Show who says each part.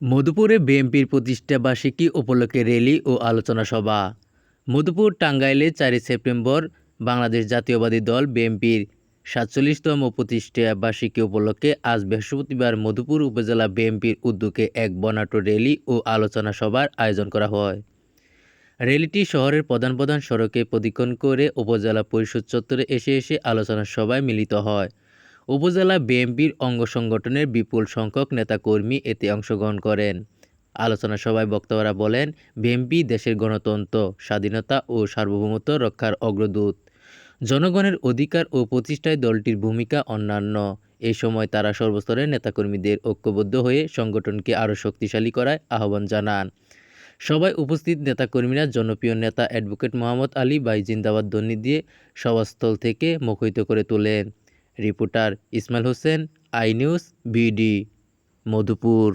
Speaker 1: মধুপুরে বিএনপির প্রতিষ্ঠা বার্ষিকী উপলক্ষে র্যালি ও আলোচনা সভা। মধুপুর টাঙ্গাইলে চারই সেপ্টেম্বর বাংলাদেশ জাতীয়বাদী দল বিএনপির সাতচল্লিশতম প্রতিষ্ঠা বার্ষিকী উপলক্ষে আজ বৃহস্পতিবার মধুপুর উপজেলা বিএনপির উদ্যোগে এক বর্ণাঢ্য র্যালি ও আলোচনা সভার আয়োজন করা হয়। র্যালিটি শহরের প্রধান প্রধান সড়কে প্রদক্ষিণ করে উপজেলা পরিষদ চত্বরে এসে এসে আলোচনা সভায় মিলিত হয়। উপজেলা বিএনপির অঙ্গ সংগঠনের বিপুল সংখ্যক নেতাকর্মী এতে অংশগ্রহণ করেন। আলোচনা সভায় বক্তারা বলেন, বিএনপি দেশের গণতন্ত্র, স্বাধীনতা ও সার্বভৌমত্ব রক্ষার অগ্রদূত। জনগণের অধিকার ও প্রতিষ্ঠায় দলটির ভূমিকা অন্যান্য। এ সময় তারা সর্বস্তরের নেতাকর্মীদের ঐক্যবদ্ধ হয়ে সংগঠনকে আরও শক্তিশালী করায় আহ্বান জানান। সবাই উপস্থিত নেতাকর্মীরা জনপ্রিয় নেতা অ্যাডভোকেট মোহাম্মদ আলী বাই জিন্দাবাদ দিয়ে সভাস্থল থেকে মুখরিত করে তোলেন। Reporter Ismail Hossain I news BD Madhupur.